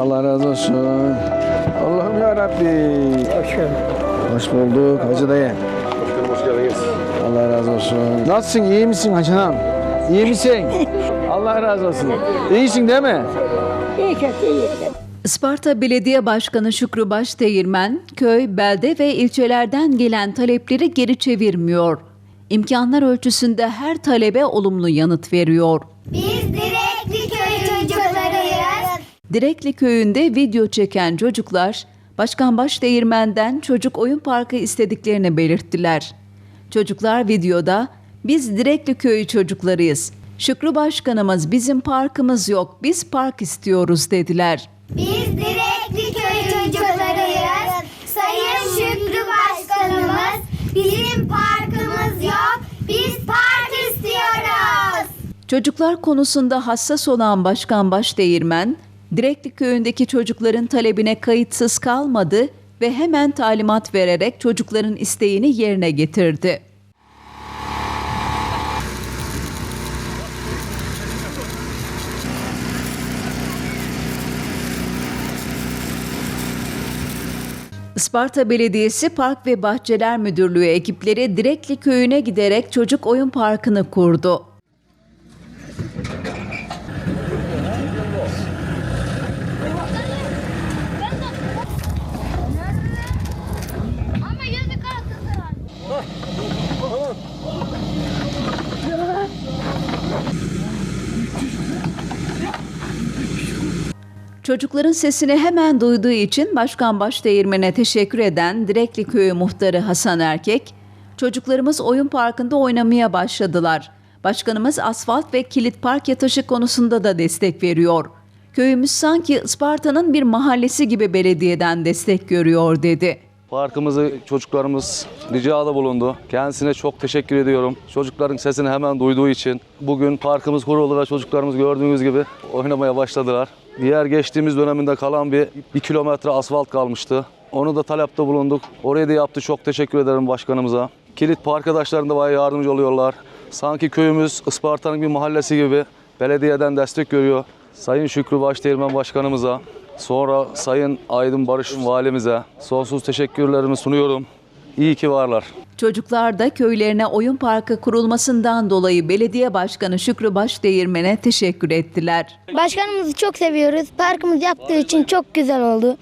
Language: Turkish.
Allah razı olsun. Allah'ım ya Rabbi. Hoş geldin. Hoş bulduk Hacı dayı. Başkanım hoş geldiniz. Allah razı olsun. Nasılsın? iyi misin Hacı hanım? İyi misin? Allah razı olsun. İyisin değil mi? İyi kötü iyi. Isparta Belediye Başkanı Şükrü Başdeğirmen, köy, belde ve ilçelerden gelen talepleri geri çevirmiyor. İmkanlar ölçüsünde her talebe olumlu yanıt veriyor. Biz çocuklarıyız. Direkli köyünde video çeken çocuklar, Başkan Başdeğirmen'den çocuk oyun parkı istediklerini belirttiler. Çocuklar videoda, biz Direkli köyü çocuklarıyız. Şükrü Başkanımız bizim parkımız yok, biz park istiyoruz dediler. Biz Direkli köy çocuklarıyız. Sayın Şükrü Başkanımız, bizim parkımız yok. Biz park istiyoruz. Çocuklar konusunda hassas olan Başkan Başdeğirmen, Direkli köyündeki çocukların talebine kayıtsız kalmadı ve hemen talimat vererek çocukların isteğini yerine getirdi. Isparta Belediyesi Park ve Bahçeler Müdürlüğü ekipleri Direkli köyüne giderek çocuk oyun parkını kurdu. Çocukların sesini hemen duyduğu için Başkan Başdeğirmen'e teşekkür eden Direkli Köyü muhtarı Hasan Erkek, çocuklarımız oyun parkında oynamaya başladılar. Başkanımız asfalt ve kilit park yatışı konusunda da destek veriyor. Köyümüz sanki Isparta'nın bir mahallesi gibi belediyeden destek görüyor dedi. Parkımızı çocuklarımız ricada bulundu. Kendisine çok teşekkür ediyorum. Çocukların sesini hemen duyduğu için. Bugün parkımız kuruldu ve çocuklarımız gördüğünüz gibi oynamaya başladılar. Diğer geçtiğimiz döneminde kalan bir, bir kilometre asfalt kalmıştı. Onu da talepte bulunduk. Orayı da yaptı. Çok teşekkür ederim başkanımıza. Kilit arkadaşlarım da bayağı yardımcı oluyorlar. Sanki köyümüz Isparta'nın bir mahallesi gibi belediyeden destek görüyor. Sayın Şükrü Başdeğirmen Başkanımıza, sonra Sayın Aydın Barış Valimize sonsuz teşekkürlerimi sunuyorum. İyi ki varlar. Çocuklar da köylerine oyun parkı kurulmasından dolayı belediye başkanı Şükrü Başdeğirmen'e teşekkür ettiler. Başkanımızı çok seviyoruz. Parkımız yaptığı için çok güzel oldu.